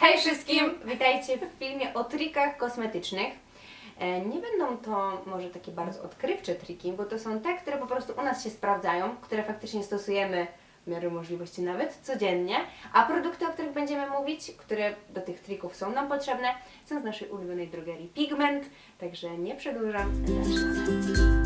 Hej wszystkim! Witajcie w filmie o trikach kosmetycznych. E, Nie będą to może takie bardzo odkrywcze triki, bo to są te, które po prostu u nas się sprawdzają, które faktycznie stosujemy w miarę możliwości nawet codziennie, a produkty, o których będziemy mówić, które do tych trików są nam potrzebne, są z naszej ulubionej drogerii Pigment, także nie przedłużam, zaczynamy.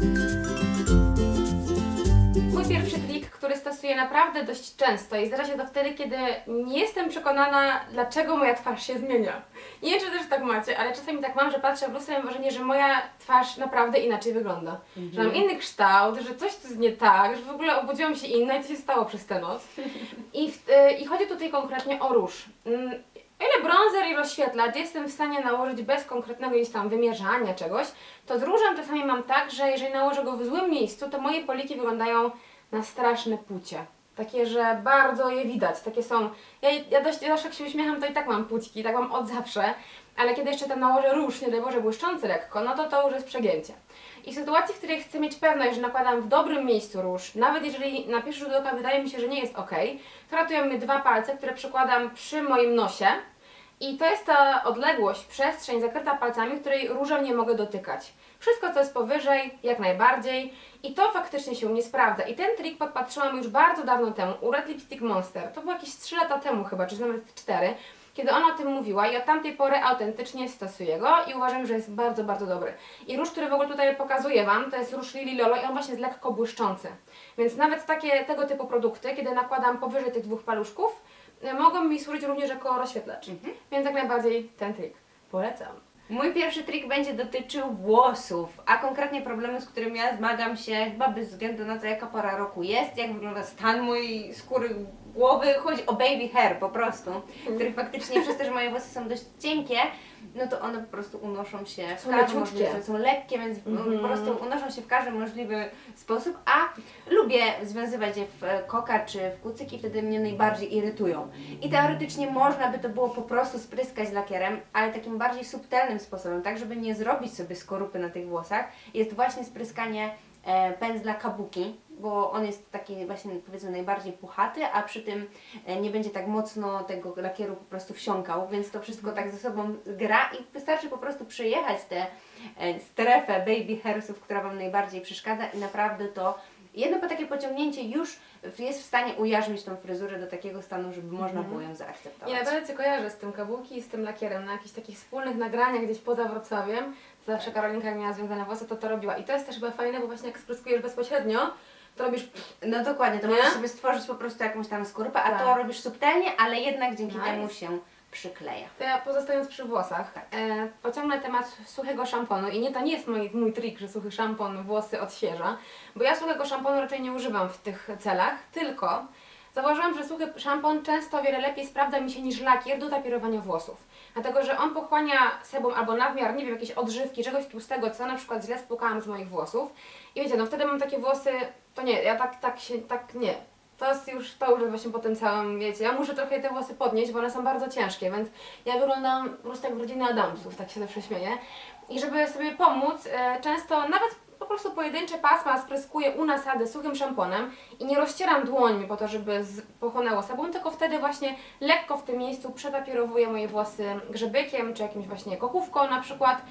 Mój pierwszy trik, który stosuję naprawdę dość często i zdarza się to wtedy, kiedy nie jestem przekonana, dlaczego moja twarz się zmienia. Nie wiem, czy też tak macie, ale czasami tak mam, że patrzę w lustro i mam wrażenie, że moja twarz naprawdę inaczej wygląda. Że mam inny kształt, że coś tu jest nie tak, że w ogóle obudziłam się inna i co się stało przez tę noc. I, w, y, I chodzi tutaj konkretnie o róż. Mm, ile bronzer i rozświetlacz jestem w stanie nałożyć bez konkretnego gdzieś tam wymierzania czegoś, to z różem czasami mam tak, że jeżeli nałożę go w złym miejscu, to moje poliki wyglądają na straszne pucie. Takie, że bardzo je widać. Takie są. Ja, ja dość ja zawsze jak się uśmiecham, to i tak mam pućki, tak mam od zawsze. Ale kiedy jeszcze tam nałożę róż, nie daj Boże, błyszczący lekko, no to to już jest przegięcie. I w sytuacji, w której chcę mieć pewność, że nakładam w dobrym miejscu róż, nawet jeżeli na pierwszy rzut oka wydaje mi się, że nie jest ok, to ratują mnie dwa palce, które przykładam przy moim nosie. I to jest ta odległość, przestrzeń zakryta palcami, której różem nie mogę dotykać. Wszystko, co jest powyżej, jak najbardziej. I to faktycznie się nie sprawdza. I ten trik podpatrzyłam już bardzo dawno temu u Red Lipstick Monster. To było jakieś 3 lata temu chyba, czy nawet 4, kiedy ona o tym mówiła i od tamtej pory autentycznie stosuję go i uważam, że jest bardzo, bardzo dobry. I róż, który w ogóle tutaj pokazuję Wam, to jest róż Lily Lolo i on właśnie jest lekko błyszczący. Więc nawet takie tego typu produkty, kiedy nakładam powyżej tych dwóch paluszków, mogą mi służyć również jako rozświetlacz. Więc jak najbardziej ten trik polecam. Mój pierwszy trik będzie dotyczył włosów, a konkretnie problemu, z którym ja zmagam się chyba bez względu na to, jaka pora roku jest, jak wygląda stan mojej skóry głowy. Chodzi o baby hair po prostu, który faktycznie przez to, że moje włosy są dość cienkie, no to one po prostu unoszą się w Są każdy leciutkie. możliwy, są lekkie, więc Mhm. po prostu unoszą się w każdy możliwy sposób, a lubię związywać je w e, koka czy w kucyk i wtedy mnie najbardziej irytują. I teoretycznie można by to było po prostu spryskać lakierem, ale takim bardziej subtelnym sposobem, tak żeby nie zrobić sobie skorupy na tych włosach, jest właśnie spryskanie pędzla kabuki, bo on jest taki właśnie powiedzmy najbardziej puchaty, a przy tym e, nie będzie tak mocno tego lakieru po prostu wsiąkał, więc to wszystko tak ze sobą gra i wystarczy po prostu przejechać tę e, strefę baby hairsów, która Wam najbardziej przeszkadza i naprawdę to jedno po takie pociągnięcie już jest w stanie ujarzmić tą fryzurę do takiego stanu, żeby można było ją zaakceptować. Ja naprawdę Cię kojarzę z tym kabuki i z tym lakierem. Na jakichś takich wspólnych nagraniach gdzieś poza Wrocławiem, zawsze Karolinka jak miała związane włosy, to to robiła. I to jest też chyba fajne, bo właśnie jak spryskujesz bezpośrednio, to robisz No dokładnie, to Nie? możesz sobie stworzyć po prostu jakąś tam skorupę, a to Tak. robisz subtelnie, ale jednak dzięki Nice. temu się przykleja. To ja pozostając przy włosach, Tak. e, pociągnę temat suchego szamponu i nie, to nie jest mój, mój trik, że suchy szampon włosy odświeża, bo ja suchego szamponu raczej nie używam w tych celach, tylko zauważyłam, że suchy szampon często o wiele lepiej sprawdza mi się niż lakier do tapierowania włosów. Dlatego, że on pochłania sebum albo nadmiar, nie wiem, jakieś odżywki, czegoś tłustego, co na przykład źle spłukałam z moich włosów. I wiecie, no wtedy mam takie włosy, to nie, ja tak, tak się, tak nie. To jest już, to już właśnie po tym całym, wiecie, ja muszę trochę te włosy podnieść, bo one są bardzo ciężkie, więc ja wyglądam po prostu jak w rodzinie Adamsów, tak się zawsze śmieję. I żeby sobie pomóc, e, często nawet po prostu pojedyncze pasma spryskuję u nasady suchym szamponem i nie rozcieram dłońmi po to, żeby pochłonęło sebum, tylko wtedy właśnie lekko w tym miejscu przetapierowuję moje włosy grzebykiem, czy jakimś właśnie kokówką na przykład.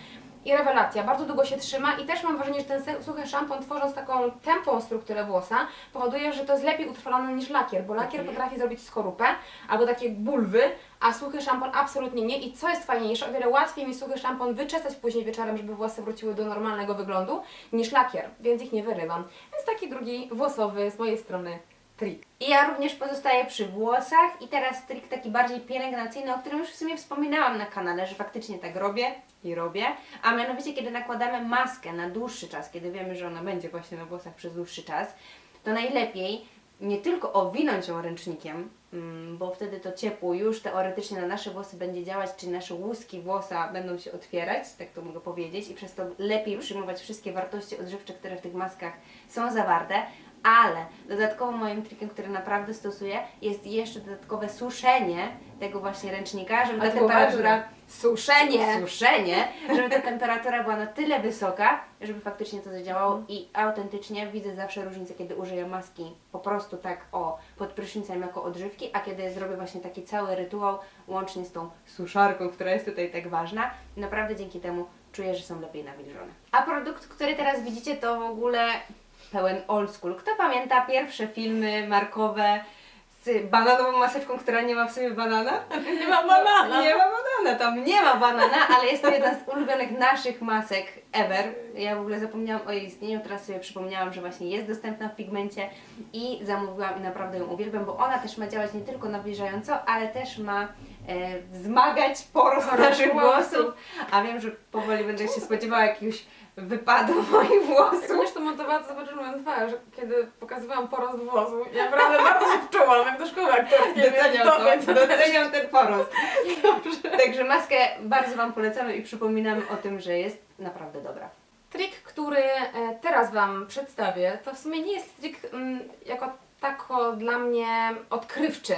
I rewelacja, bardzo długo się trzyma i też mam wrażenie, że ten suchy szampon tworząc taką tępą strukturę włosa powoduje, że to jest lepiej utrwalone niż lakier, bo lakier potrafi zrobić skorupę albo takie bulwy, a suchy szampon absolutnie nie. I co jest fajniejsze, o wiele łatwiej mi suchy szampon wyczesać później wieczorem, żeby włosy wróciły do normalnego wyglądu, niż lakier, więc ich nie wyrywam. Więc taki drugi włosowy z mojej strony trik. I ja również pozostaję przy włosach. I teraz trik taki bardziej pielęgnacyjny, o którym już w sumie wspominałam na kanale, że faktycznie tak robię i robię, a mianowicie kiedy nakładamy maskę na dłuższy czas, kiedy wiemy, że ona będzie właśnie na włosach przez dłuższy czas, to najlepiej nie tylko owinąć ją ręcznikiem, mm, bo wtedy to ciepło już teoretycznie na nasze włosy będzie działać, czyli nasze łuski włosa będą się otwierać, tak to mogę powiedzieć, i przez to lepiej przyjmować wszystkie wartości odżywcze, które w tych maskach są zawarte, Ale dodatkowo moim trikiem, który naprawdę stosuję, jest jeszcze dodatkowe suszenie tego właśnie ręcznika, żeby ta temperatura. Suszenie! suszenie, żeby ta temperatura była na tyle wysoka, żeby faktycznie to zadziałało Mhm. i autentycznie widzę zawsze różnicę, kiedy użyję maski po prostu tak o, pod prysznicem jako odżywki, a kiedy zrobię właśnie taki cały rytuał łącznie z tą suszarką, która jest tutaj tak ważna. Naprawdę dzięki temu czuję, że są lepiej nawilżone. A produkt, który teraz widzicie to w ogóle pełen old school. Kto pamięta pierwsze filmy markowe z bananową maseczką, która nie ma w sobie banana? Nie ma banana! Nie ma banana, tam nie ma banana, ale jest to jedna z ulubionych naszych masek ever. Ja w ogóle zapomniałam o jej istnieniu, teraz sobie przypomniałam, że właśnie jest dostępna w pigmencie i zamówiłam i naprawdę ją uwielbiam, bo ona też ma działać nie tylko nawilżająco, ale też ma e, wzmagać porost naszych włosów. włosów. A wiem, że powoli będę się spodziewała jakiegoś wypadu moich włosów. Jak to montowała, to zobaczysz moją twarz, kiedy pokazywałam porost włosów. Ja naprawdę bardzo się wczułam, jak do szkoły aktorskiej. Doceniam to, to doceniam ten porost. Także maskę bardzo Wam polecamy i przypominamy o tym, że jest naprawdę dobra. Trik, który e, teraz Wam przedstawię, to w sumie nie jest trik mm, jako tako dla mnie odkrywczy,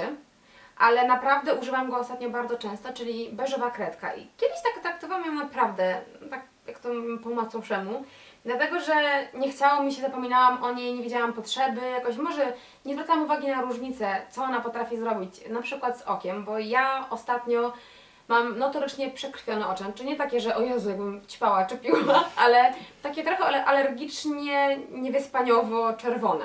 ale naprawdę używam go ostatnio bardzo często, czyli beżowa kredka. I kiedyś tak traktowałam ją naprawdę, tak jak to po macoszemu, dlatego że nie chciało mi się, zapominałam o niej, nie wiedziałam potrzeby, jakoś może nie zwracałam uwagi na różnicę, co ona potrafi zrobić, na przykład z okiem, bo ja ostatnio mam notorycznie przekrwione oczy, czy nie takie, że o Jezu, jakbym ćpała czy piła, ale takie trochę ale- alergicznie niewyspaniowo-czerwone.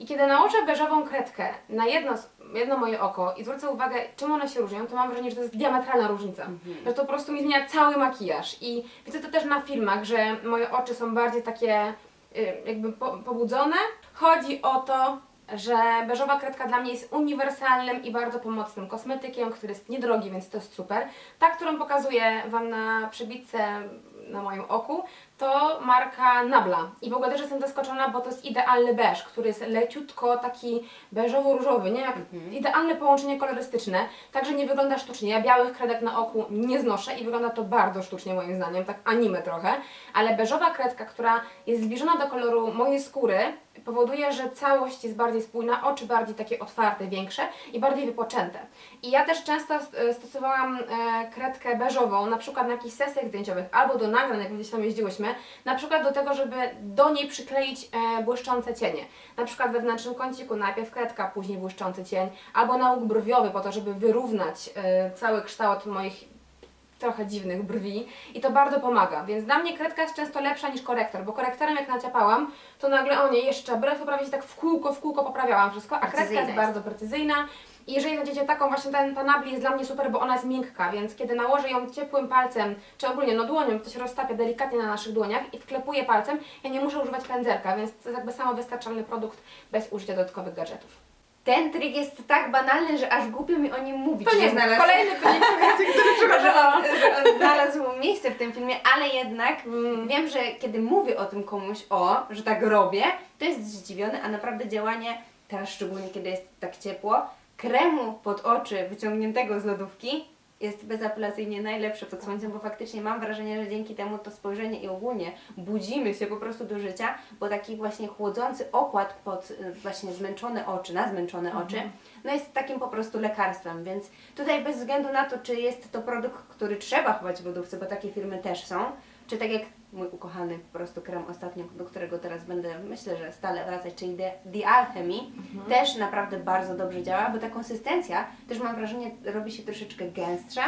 I kiedy nałożę beżową kredkę na jedno, jedno moje oko i zwrócę uwagę, czym one się różnią, to mam wrażenie, że to jest diametralna różnica. Że to po prostu mi zmienia cały makijaż. I widzę to też na filmach, że moje oczy są bardziej takie y, jakby po, pobudzone. Chodzi o to, że beżowa kredka dla mnie jest uniwersalnym i bardzo pomocnym kosmetykiem, który jest niedrogi, więc to jest super. Ta, którą pokazuję Wam na przybitce na moim oku, to marka Nabla. I w ogóle też jestem zaskoczona, bo to jest idealny beż, który jest leciutko taki beżowo-różowy, nie? Jak idealne połączenie kolorystyczne, także nie wygląda sztucznie. Ja białych kredek na oku nie znoszę i wygląda to bardzo sztucznie moim zdaniem, tak anime trochę, ale beżowa kredka, która jest zbliżona do koloru mojej skóry, powoduje, że całość jest bardziej spójna, oczy bardziej takie otwarte, większe i bardziej wypoczęte. I ja też często e, stosowałam e, kredkę beżową, na przykład na jakichś sesjach zdjęciowych albo do nagrań, jak gdzieś tam jeździłyśmy, na przykład do tego, żeby do niej przykleić e, błyszczące cienie. Na przykład we wnętrznym kąciku najpierw kredka, później błyszczący cień, albo na łuk brwiowy po to, żeby wyrównać e, cały kształt moich trochę dziwnych brwi i to bardzo pomaga, więc dla mnie kredka jest często lepsza niż korektor, bo korektorem jak naciapałam, to nagle o nie, jeszcze brew poprawić tak w kółko, w kółko poprawiałam wszystko, a kredka jest. bardzo precyzyjna i jeżeli chcecie taką właśnie, ten, ta nabli jest dla mnie super, bo ona jest miękka, więc kiedy nałożę ją ciepłym palcem, czy ogólnie no dłonią, to się roztapia delikatnie na naszych dłoniach i wklepuję palcem, ja nie muszę używać pędzelka, więc to jest jakby samowystarczalny produkt bez użycia dodatkowych gadżetów. Ten trik jest tak banalny, że aż głupio mi o nim mówić. To nie że znalazł. Kolejny trik, który że on, że on znalazł miejsce w tym filmie, ale jednak Mm. wiem, że kiedy mówię o tym komuś, o, że tak robię, to jest zdziwiony, a naprawdę działanie, teraz szczególnie kiedy jest tak ciepło, kremu pod oczy wyciągniętego z lodówki jest bezapelacyjnie najlepsze pod słońcem, bo faktycznie mam wrażenie, że dzięki temu to spojrzenie i ogólnie budzimy się po prostu do życia, bo taki właśnie chłodzący okład pod y, właśnie zmęczone oczy, na zmęczone oczy, no jest takim po prostu lekarstwem, więc tutaj bez względu na to, czy jest to produkt, który trzeba chować w lodówce, bo takie firmy też są, czy tak jak mój ukochany po prostu krem ostatnio, do którego teraz będę myślę, że stale wracać, czyli The, The Alchemy, też naprawdę bardzo dobrze działa, bo ta konsystencja też mam wrażenie robi się troszeczkę gęstsza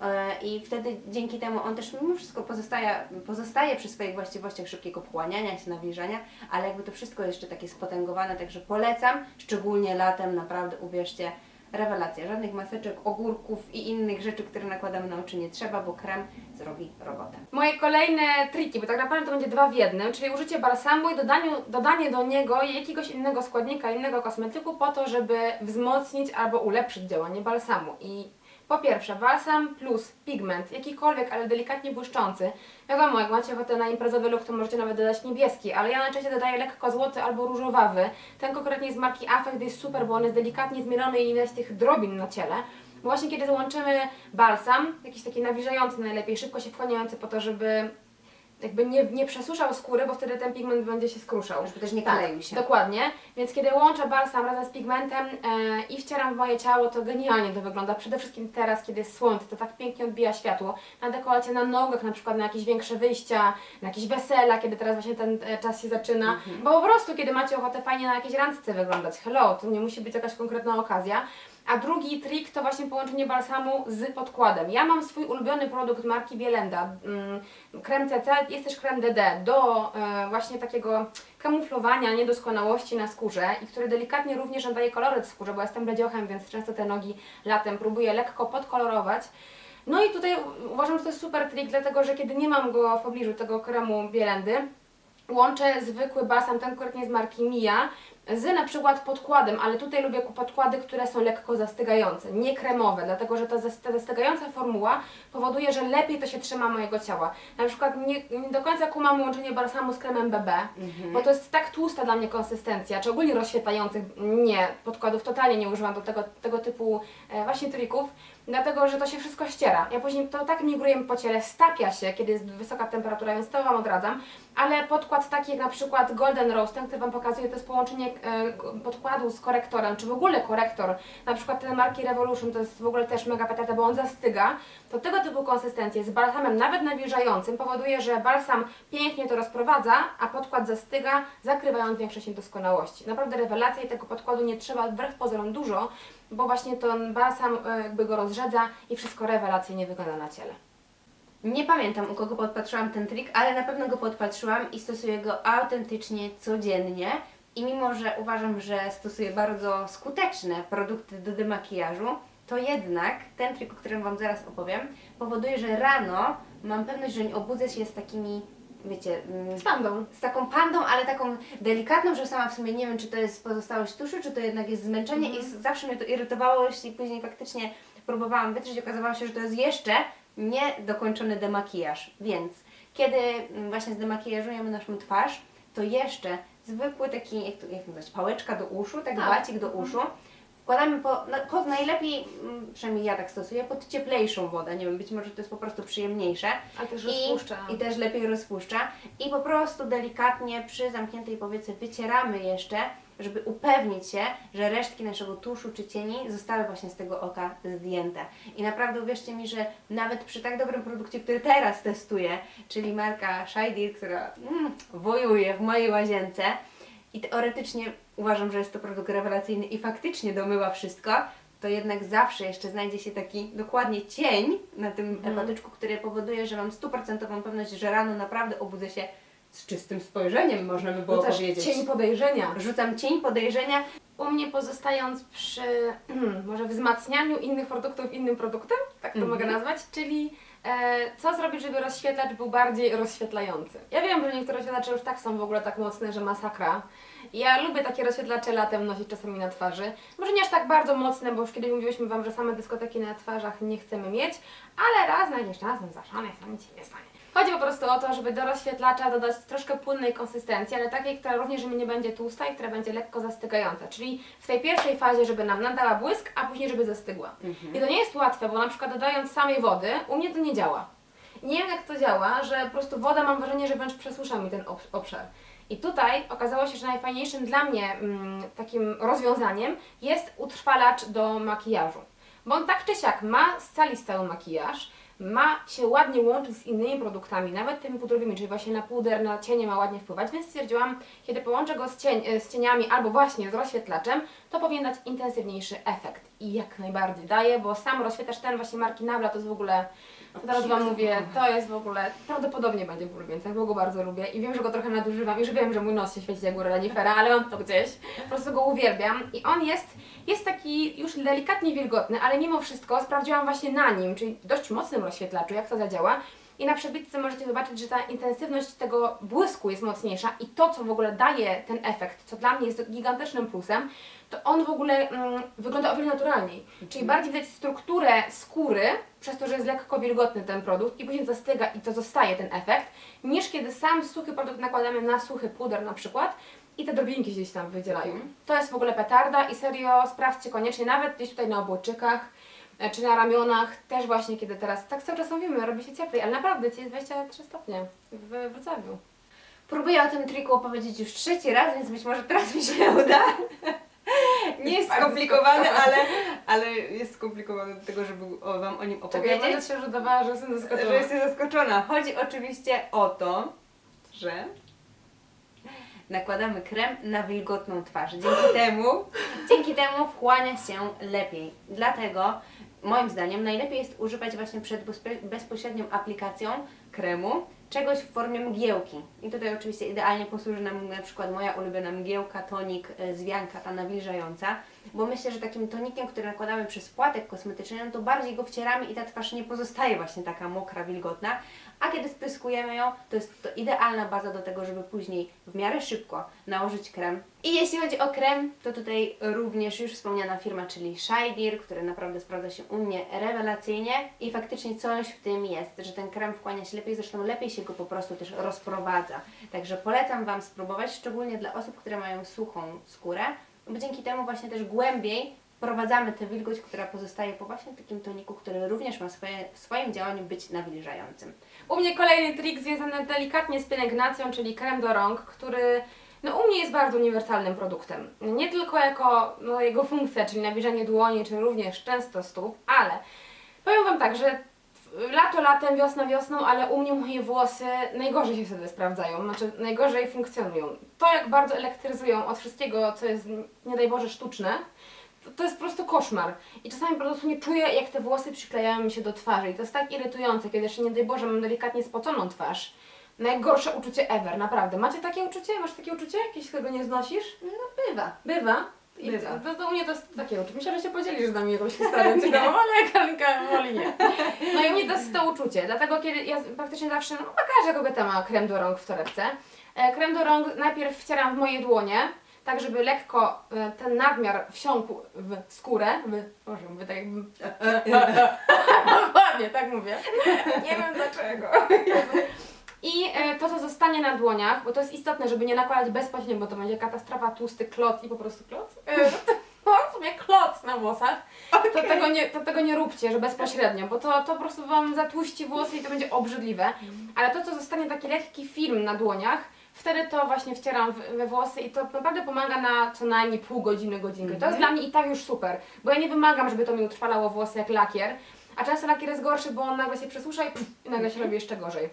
e, i wtedy dzięki temu on też mimo wszystko pozostaje, pozostaje przy swoich właściwościach szybkiego wchłaniania się, nawilżania, ale jakby to wszystko jeszcze takie spotęgowane, także polecam, szczególnie latem, naprawdę uwierzcie, rewelacja, żadnych maseczek, ogórków i innych rzeczy, które nakładamy na oczy nie trzeba, bo krem zrobi robotę. Moje kolejne triki, bo tak naprawdę to będzie dwa w jednym, czyli użycie balsamu i dodaniu, dodanie do niego jakiegoś innego składnika, innego kosmetyku po to, żeby wzmocnić albo ulepszyć działanie balsamu. I po pierwsze, balsam plus pigment, jakikolwiek, ale delikatnie błyszczący. Wiadomo, jak macie ochotę na imprezowy look, to możecie nawet dodać niebieski, ale ja najczęściej dodaję lekko złoty albo różowawy. Ten konkretnie z marki Affect jest super, bo on jest delikatnie zmielony i nie widać tych drobin na ciele. Właśnie kiedy złączymy balsam, jakiś taki nawilżający najlepiej, szybko się wchłaniający po to, żeby jakby nie, nie przesuszał skóry, bo wtedy ten pigment będzie się skruszał. Żeby też nie Tak, kleił się. Dokładnie. Więc kiedy łączę balsam razem z pigmentem e, i wcieram w moje ciało, to genialnie to wygląda. Przede wszystkim teraz, kiedy jest słońce, to tak pięknie odbija światło. Na dekolecie, na nogach, na przykład na jakieś większe wyjścia, na jakieś wesela, kiedy teraz właśnie ten e, czas się zaczyna. Mhm. Bo po prostu, kiedy macie ochotę fajnie na jakiejś randce wyglądać, hello, to nie musi być jakaś konkretna okazja. A drugi trik to właśnie połączenie balsamu z podkładem. Ja mam swój ulubiony produkt marki Bielenda, mm, krem CC, jest też krem DD do e, właśnie takiego kamuflowania niedoskonałości na skórze i który delikatnie również nadaje koloryt skórze, bo jestem bledziochem, więc często te nogi latem próbuję lekko podkolorować. No i tutaj uważam, że to jest super trik, dlatego że kiedy nie mam go w pobliżu tego kremu Bielendy, łączę zwykły balsam, ten konkretnie z marki Mia, z na przykład podkładem, ale tutaj lubię ku- podkłady, które są lekko zastygające, nie kremowe, dlatego że ta, zas- ta zastygająca formuła powoduje, że lepiej to się trzyma mojego ciała. Na przykład nie, nie do końca kumam łączenie balsamu z kremem BB, bo to jest tak tłusta dla mnie konsystencja, czy ogólnie rozświetlających, nie, podkładów totalnie nie używam do tego, tego typu e, właśnie trików, dlatego że to się wszystko ściera. Ja później to tak migruje mi po ciele, stapia się, kiedy jest wysoka temperatura, więc to Wam odradzam, ale podkład taki jak na przykład Golden Rose, ten, który Wam pokazuję, to jest połączenie podkładu z korektorem, czy w ogóle korektor, na przykład ten marki Revolution, to jest w ogóle też mega petata, bo on zastyga, to tego typu konsystencje z balsamem nawet nawilżającym powoduje, że balsam pięknie to rozprowadza, a podkład zastyga, zakrywając większość niedoskonałości. Naprawdę rewelacja i tego podkładu nie trzeba wbrew pozorom dużo, bo właśnie ten balsam e, jakby go rozrzedza i wszystko rewelacyjnie wygląda na ciele. Nie pamiętam u kogo podpatrzyłam ten trik, ale na pewno go podpatrzyłam i stosuję go autentycznie codziennie. I mimo, że uważam, że stosuję bardzo skuteczne produkty do demakijażu, to jednak ten trik, o którym Wam zaraz opowiem, powoduje, że rano mam pewność, że nie obudzę się z takimi, wiecie, mm, Z pandą. z taką pandą, ale taką delikatną, że sama w sumie nie wiem, czy to jest pozostałość tuszu, czy to jednak jest zmęczenie Mhm. i z- zawsze mnie to irytowało, jeśli później faktycznie próbowałam wytrzeć, okazało się, że to jest jeszcze niedokończony demakijaż. Więc kiedy mm, właśnie zdemakijażujemy naszą twarz, to jeszcze zwykły taki, jak to, jak to nazwać, pałeczka do uszu, tak Tak. bacik do uszu, Wkładamy po, na, pod najlepiej, mm, przynajmniej ja tak stosuję, pod cieplejszą wodę. Nie wiem, być może to jest po prostu przyjemniejsze. Ale też I, rozpuszcza. I też lepiej rozpuszcza. I po prostu delikatnie przy zamkniętej powiece wycieramy jeszcze, żeby upewnić się, że resztki naszego tuszu czy cieni zostały właśnie z tego oka zdjęte. I naprawdę uwierzcie mi, że nawet przy tak dobrym produkcie, który teraz testuję, czyli marka Shidear, która mm, wojuje w mojej łazience i teoretycznie uważam, że jest to produkt rewelacyjny i faktycznie domyła wszystko, to jednak zawsze jeszcze znajdzie się taki dokładnie cień na tym patyczku, który powoduje, że mam stuprocentową pewność, że rano naprawdę obudzę się z czystym spojrzeniem, można by było też powiedzieć. cień podejrzenia. Rzucam cień podejrzenia. U mnie pozostając przy może wzmacnianiu innych produktów innym produktem, tak to Mhm. mogę nazwać, czyli e, co zrobić, żeby rozświetlacz był bardziej rozświetlający. Ja wiem, że niektóre rozświetlacze już tak są w ogóle tak mocne, że masakra. Ja lubię takie rozświetlacze latem nosić czasami na twarzy. Może nie aż tak bardzo mocne, bo już kiedyś mówiłyśmy Wam, że same dyskoteki na twarzach nie chcemy mieć, ale raz na jakiś czas, no zaszanych, to nic się nie stanie. Chodzi po prostu o to, żeby do rozświetlacza dodać troszkę płynnej konsystencji, ale takiej, która również nie będzie tłusta i która będzie lekko zastygająca. Czyli w tej pierwszej fazie, żeby nam nadała błysk, a później, żeby zastygła. I to nie jest łatwe, bo na przykład dodając samej wody, u mnie to nie działa. Nie wiem jak to działa, że po prostu woda mam wrażenie, że wręcz przesusza mi ten ob- obszar. I tutaj okazało się, że najfajniejszym dla mnie mm, takim rozwiązaniem jest utrwalacz do makijażu. Bo on tak czy siak ma scalić cały makijaż, ma się ładnie łączyć z innymi produktami, nawet tymi pudrowymi, czyli właśnie na puder, na cienie ma ładnie wpływać, więc stwierdziłam, kiedy połączę go z, cień, e, z cieniami albo właśnie z rozświetlaczem, to powinien dać intensywniejszy efekt. I jak najbardziej daje, bo sam rozświetlacz ten właśnie marki Nabla to jest w ogóle, zaraz Wam mówię, to jest w ogóle, prawdopodobnie będzie w ulubieńcach, bo go bardzo lubię i wiem, że go trochę nadużywam, już wiem, że mój nos się świeci jak góra renifera, ale mam to gdzieś, po prostu go uwielbiam i on jest, jest taki już delikatnie wilgotny, ale mimo wszystko sprawdziłam właśnie na nim, czyli dość mocnym rozświetlaczu, jak to zadziała i na przebitce możecie zobaczyć, że ta intensywność tego błysku jest mocniejsza i to, co w ogóle daje ten efekt, co dla mnie jest gigantycznym plusem, to on w ogóle mm, wygląda o wiele naturalniej. Czyli bardziej widać strukturę skóry, przez to, że jest lekko wilgotny ten produkt i później zastyga i to zostaje ten efekt, niż kiedy sam suchy produkt nakładamy na suchy puder na przykład i te drobinki gdzieś tam wydzielają. To jest w ogóle petarda i serio sprawdźcie koniecznie, nawet gdzieś tutaj na obłyczykach, e, czy na ramionach, też właśnie kiedy teraz, tak cały czas mówimy, robi się cieplej, ale naprawdę dzisiaj jest 23 stopnie w Wrocławiu. Próbuję o tym triku opowiedzieć już trzeci raz, więc być może teraz mi się uda. Nie jest skomplikowany, ale, ale jest skomplikowany do tego, żeby o- Wam o nim Czekaj, opowiedzieć. ja będę się udawała, że jestem zaskoczona. że jestem zaskoczona. Chodzi oczywiście o to, że nakładamy krem na wilgotną twarz. Dzięki temu, dzięki temu wchłania się lepiej. Dlatego moim zdaniem najlepiej jest używać właśnie przed bezpośrednią aplikacją kremu czegoś w formie mgiełki. I tutaj oczywiście idealnie posłuży nam na przykład moja ulubiona mgiełka, tonik, e, zwianka, ta nawilżająca, bo myślę, że takim tonikiem, który nakładamy przez płatek kosmetyczny, no to bardziej go wcieramy i ta twarz nie pozostaje właśnie taka mokra, wilgotna, a kiedy spryskujemy ją, to jest to idealna baza do tego, żeby później w miarę szybko nałożyć krem. I jeśli chodzi o krem, to tutaj również już wspomniana firma, czyli Shidear, który naprawdę sprawdza się u mnie rewelacyjnie i faktycznie coś w tym jest, że ten krem wchłania się lepiej, zresztą lepiej się go po prostu też rozprowadza. Także polecam Wam spróbować, szczególnie dla osób, które mają suchą skórę, bo dzięki temu właśnie też głębiej wprowadzamy tę wilgoć, która pozostaje po właśnie takim toniku, który również ma swoje, w swoim działaniu być nawilżającym. U mnie kolejny trik związany delikatnie z pielęgnacją, czyli krem do rąk, który no, u mnie jest bardzo uniwersalnym produktem. Nie tylko jako no, jego funkcja, czyli nawilżanie dłoni, czy również często stóp, ale powiem Wam tak, że lato latem, wiosna wiosną, ale u mnie moje włosy najgorzej się wtedy sprawdzają, znaczy najgorzej funkcjonują. To jak bardzo elektryzują od wszystkiego, co jest nie daj Boże sztuczne, to, jest po prostu koszmar. I czasami po prostu nie czuję, jak te włosy przyklejają mi się do twarzy. I to jest tak irytujące, kiedy jeszcze nie daj Boże mam delikatnie spoconą twarz. Najgorsze uczucie ever, naprawdę. Macie takie uczucie? Masz takie uczucie? Jakieś tego nie znosisz? No bywa. Bywa. I Bywa. To, to u mnie to jest takie uczucie. Myślę, że się podzielisz z nami jakąś historią ciekawą, ale Karinka woli nie. No i u mnie to jest to uczucie. Dlatego kiedy ja praktycznie zawsze, no każda kobieta ma krem do rąk w torebce. E, krem do rąk najpierw wcieram w moje dłonie, tak żeby lekko e, ten nadmiar wsiąkł w skórę. W, Boże, mówię tak jakbym... Dokładnie, tak mówię. Nie wiem dlaczego. I e, to, co zostanie na dłoniach, bo to jest istotne, żeby nie nakładać bezpośrednio, bo to będzie katastrofa, tłusty kloc i po prostu kloc. E, no, w sumie kloc na włosach. To, tego nie, to tego nie róbcie, że bezpośrednio, bo to, to po prostu Wam zatłuści włosy i to będzie obrzydliwe. Ale to, co zostanie taki lekki film na dłoniach, wtedy to właśnie wcieram w, we włosy i to naprawdę pomaga na co najmniej pół godziny, godzinkę. To jest dla mnie i tak już super, bo ja nie wymagam, żeby to mi utrwalało włosy jak lakier, a często lakier jest gorszy, bo on nagle się przesusza i, pff, i nagle się robi jeszcze gorzej.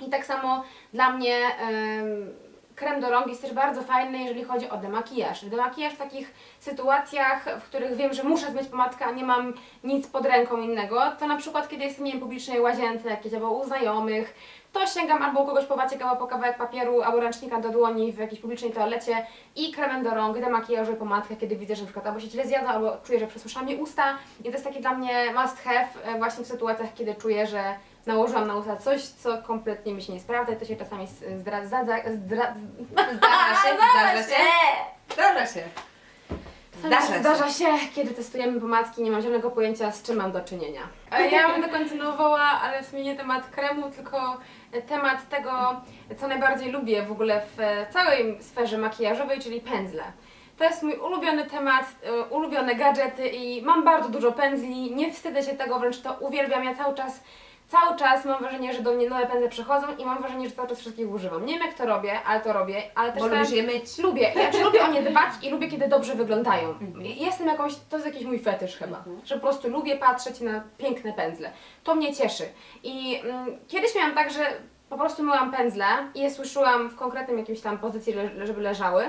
I tak samo dla mnie em, krem do rąk jest też bardzo fajny, jeżeli chodzi o demakijaż. Demakijaż w takich sytuacjach, w których wiem, że muszę zmyć pomadkę, a nie mam nic pod ręką innego, to na przykład kiedy jestem nie wiem, publicznej łazience jakiejś albo u znajomych, to sięgam albo u kogoś po wacie albo po kawałek papieru, albo ręcznika do dłoni w jakiejś publicznej toalecie i kremem do rąk, demakijażu i pomadkę, kiedy widzę, że na przykład albo się źle zjada, albo czuję, że przesusza mi usta. I to jest taki dla mnie must have e, właśnie w sytuacjach, kiedy czuję, że nałożyłam na usta coś, co kompletnie mi się nie sprawdza i to się czasami zdradza, zdradza, zdra, Zdarza się, zdarza się. Zdarza się. Zdarza, Zdarza się. zdarza się, kiedy testujemy pomadki, nie mam żadnego pojęcia z czym mam do czynienia. Ja będę kontynuowała, ale w sumie nie temat kremu, tylko temat tego, co najbardziej lubię w ogóle w całej sferze makijażowej, czyli pędzle. To jest mój ulubiony temat, e, ulubione gadżety i mam bardzo dużo pędzli, nie wstydzę się tego, wręcz to uwielbiam. Ja cały czas, cały czas mam wrażenie, że do mnie nowe pędzle przychodzą i mam wrażenie, że cały czas wszystkich używam. Nie wiem jak to robię, ale to robię, ale też Bo lubisz je myć. Lubię, ja lubię o nie dbać i lubię, kiedy dobrze wyglądają. Jestem jakąś, to jest jakiś mój fetysz chyba, że po prostu lubię patrzeć na piękne pędzle. To mnie cieszy. I mm, kiedyś miałam tak, że po prostu myłam pędzle i je suszyłam w konkretnym jakimś tam pozycji, le, żeby leżały.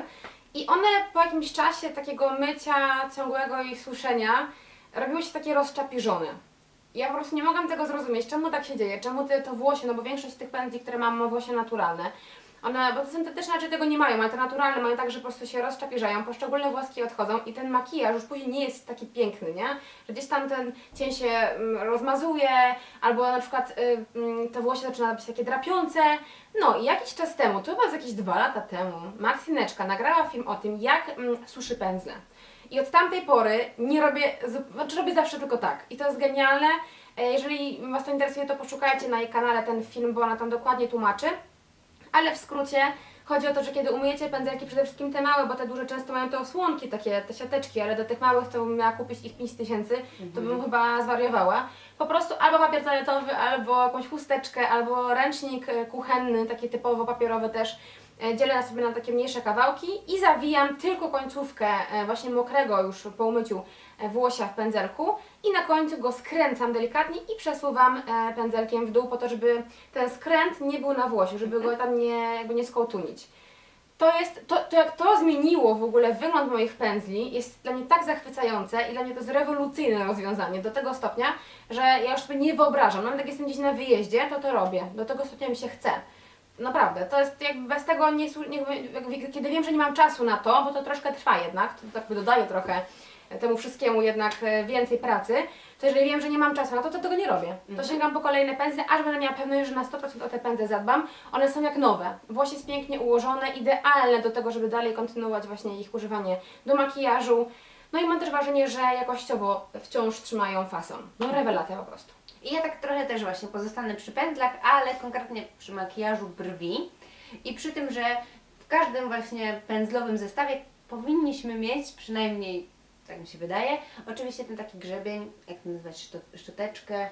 I one po jakimś czasie takiego mycia ciągłego i suszenia robiły się takie rozczapiżone. Ja po prostu nie mogłam tego zrozumieć, czemu tak się dzieje, czemu te, to włosie, no bo większość tych pędzli, które mam, ma włosie naturalne. One, bo te syntetyczne raczej tego nie mają, ale te naturalne mają tak, że po prostu się rozczapieżają, poszczególne włoski odchodzą i ten makijaż już później nie jest taki piękny, nie? Że gdzieś tam ten cień się mm, rozmazuje, albo na przykład y, mm, te włosie zaczyna być takie drapiące. No i jakiś czas temu, to chyba z jakieś dwa lata temu, Maxineczka nagrała film o tym, jak mm, suszy pędzle. I od tamtej pory nie robię, znaczy robię zawsze tylko tak. I to jest genialne. E, Jeżeli Was to interesuje, to poszukajcie na jej kanale ten film, bo ona tam dokładnie tłumaczy. Ale w skrócie Chodzi o to, że kiedy umyjecie pędzelki, przede wszystkim te małe, bo te duże często mają te osłonki, takie te siateczki, ale do tych małych to bym miała kupić ich 5000, to bym chyba zwariowała. Po prostu albo papier toaletowy, albo jakąś chusteczkę, albo ręcznik e, kuchenny, taki typowo papierowy też. E, Dzielę sobie na takie mniejsze kawałki i zawijam tylko końcówkę e, właśnie mokrego już po umyciu e, włosia w pędzelku i na końcu go skręcam delikatnie i przesuwam pędzelkiem w dół po to, żeby ten skręt nie był na włosiu, żeby go tam nie, jakby nie skołtunić. To jest, to, to jak to zmieniło w ogóle wygląd moich pędzli, jest dla mnie tak zachwycające i dla mnie to jest rewolucyjne rozwiązanie do tego stopnia, że ja już sobie nie wyobrażam. Nawet jak jestem gdzieś na wyjeździe, to to robię. Do tego stopnia mi się chce. Naprawdę, to jest jakby bez tego nie, jakby, kiedy wiem, że nie mam czasu na to, bo to troszkę trwa jednak, to jakby dodaje trochę temu wszystkiemu jednak e, więcej pracy, to jeżeli wiem, że nie mam czasu na to, to tego nie robię. To sięgam po kolejne pędzle, aż będę miała pewność, że na 100% o te pędzle zadbam. One są jak nowe. Włos jest pięknie ułożone, idealne do tego, żeby dalej kontynuować właśnie ich używanie do makijażu. No i mam też wrażenie, że jakościowo wciąż trzymają fason. No rewelacja po prostu. I ja tak trochę też właśnie pozostanę przy pędzlach, ale konkretnie przy makijażu brwi i przy tym, że w każdym właśnie pędzlowym zestawie powinniśmy mieć przynajmniej, tak mi się wydaje, oczywiście ten taki grzebień, jak to szczo- szczoteczkę,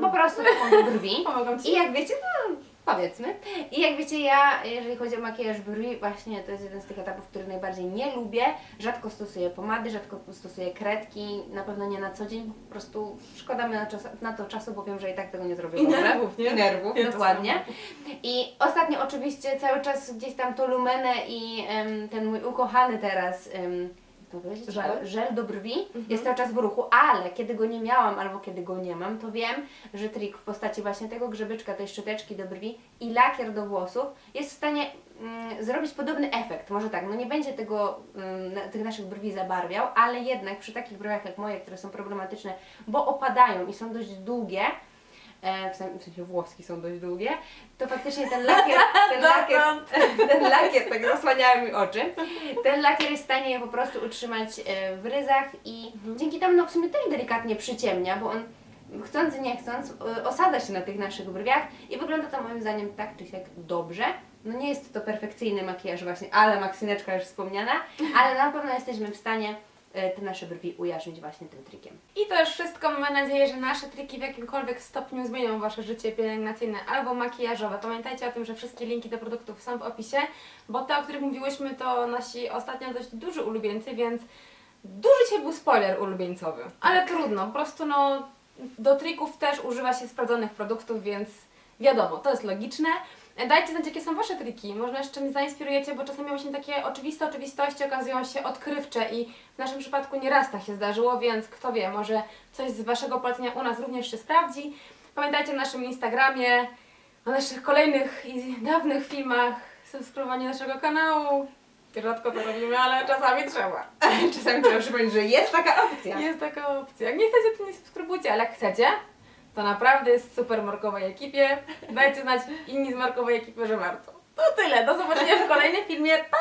po prostu taką do brwi. Pomogą Ci? I jak wiecie, no powiedzmy. I jak wiecie, ja, jeżeli chodzi o makijaż brwi, właśnie to jest jeden z tych etapów, który najbardziej nie lubię. Rzadko stosuję pomady, rzadko stosuję kredki, na pewno nie na co dzień, po prostu szkoda mi na, czas, na to czasu, bo wiem, że i tak tego nie zrobię I nerwów, nie? I nerwów, Ja dokładnie. I ostatnio oczywiście cały czas gdzieś tam to lumenę i em, ten mój ukochany teraz... to powiedzieć? Żel? żel do brwi Mhm. jest cały czas w ruchu, ale kiedy go nie miałam albo kiedy go nie mam, to wiem, że trik w postaci właśnie tego grzebyczka, tej szczoteczki do brwi i lakier do włosów jest w stanie mm, zrobić podobny efekt. Może tak, no nie będzie tego, mm, tych naszych brwi zabarwiał, ale jednak przy takich brwiach jak moje, które są problematyczne, bo opadają i są dość długie, e, w sensie, w sensie włoski są dość długie, to faktycznie ten lakier, ten lakier, ten lakier, tak zasłaniały mi oczy, ten lakier jest w stanie je po prostu utrzymać e, w ryzach i dzięki temu no w sumie też delikatnie przyciemnia, bo on chcąc nie chcąc e, osadza się na tych naszych brwiach i wygląda to moim zdaniem tak czy siak dobrze. No nie jest to perfekcyjny makijaż właśnie, ale maksineczka już wspomniana, ale na pewno jesteśmy w stanie te nasze brwi ujarzmić właśnie tym trikiem. I to już wszystko. Mamy nadzieję, że nasze triki w jakimkolwiek stopniu zmienią Wasze życie pielęgnacyjne albo makijażowe. Pamiętajcie o tym, że wszystkie linki do produktów są w opisie, bo te, o których mówiłyśmy, to nasi ostatnio dość duży ulubieńcy, więc duży dzisiaj był spoiler ulubieńcowy. Ale trudno, po prostu no, do trików też używa się sprawdzonych produktów, więc wiadomo, to jest logiczne. Dajcie znać, jakie są Wasze triki. Może nas czymś zainspirujecie, bo czasami właśnie takie oczywiste oczywistości okazują się odkrywcze i w naszym przypadku nieraz tak się zdarzyło, więc kto wie, może coś z Waszego polecenia u nas również się sprawdzi. Pamiętajcie o naszym Instagramie, o naszych kolejnych i dawnych filmach, subskrybowanie naszego kanału. Rzadko to robimy, ale czasami trzeba. Czasami trzeba przypomnieć, że jest taka opcja. Jest taka opcja. Jak nie chcecie, to nie subskrybujcie, ale jak chcecie, to naprawdę jest super markowej ekipie. Dajcie znać inni z markowej ekipy, że warto. To tyle. Do zobaczenia w kolejnym filmie. Pa!